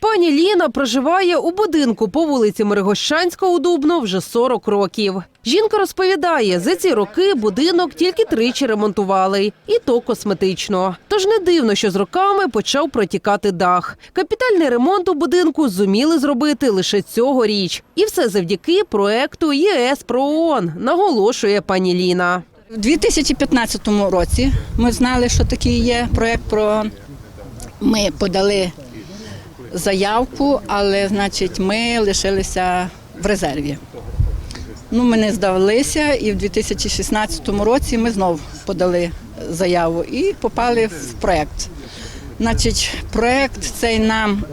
Пані Ліна проживає у будинку по вулиці Миргощанська у Дубно вже 40 років. Жінка розповідає, за ці роки будинок тільки тричі ремонтували, і то косметично. Тож не дивно, що з роками почав протікати дах. Капітальний ремонт у будинку зуміли зробити лише цьогоріч. І все завдяки проекту ЄС про ООН, наголошує пані Ліна. У 2015 році ми знали, що такий є проект про ми подали заявку, але значить ми лишилися в резерві. Ну, ми не здалися, і в 2016 році ми знов подали заяву і попали в проект. Значить, проект цей нам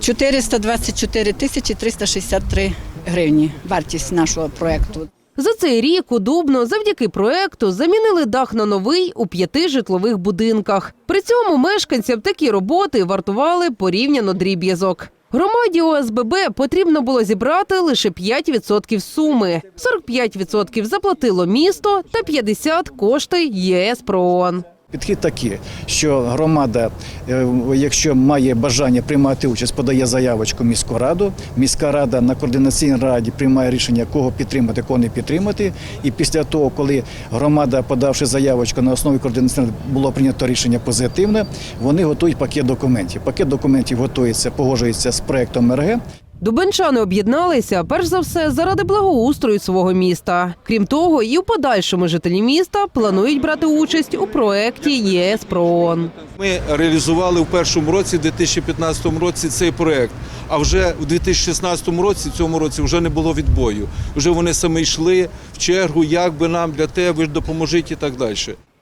424 тисячі 363 гривні, вартість нашого проекту. За цей рік у Дубно завдяки проекту замінили дах на новий у п'яти житлових будинках. При цьому мешканцям такі роботи вартували порівняно дріб'язок. Громаді ОСББ потрібно було зібрати лише 5% суми. 45% заплатило місто та 50% – кошти ЄС ПРООН. Підхід такий, що громада, е, якщо має бажання приймати участь, подає заявочку міську раду. Міська рада на координаційній раді приймає рішення, кого підтримати, кого не підтримати. І після того, коли громада, подавши заявочку на основі координаційної було прийнято рішення позитивне, вони готують пакет документів. Пакет документів готується, погоджується з проектом РГ. Дубенчани об'єдналися перш за все заради благоустрою свого міста. Крім того, і в подальшому жителі міста планують брати участь у проекті ЄС ПРООН. Ми реалізували в першому році, 2015 році, цей проект. А вже у 2016 році, цьому році, вже не було відбою. Вже вони самі йшли в чергу, як би нам для тебе, ви ж допоможіть і так далі.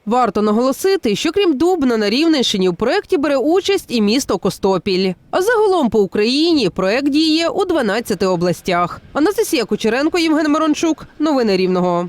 Варто наголосити, що крім Дубна на Рівненщині в проєкті бере участь і місто Костопіль. А загалом по Україні проєкт діє у 12 областях. Анастасія Кучеренко, Євген Мирончук. Новини Рівного.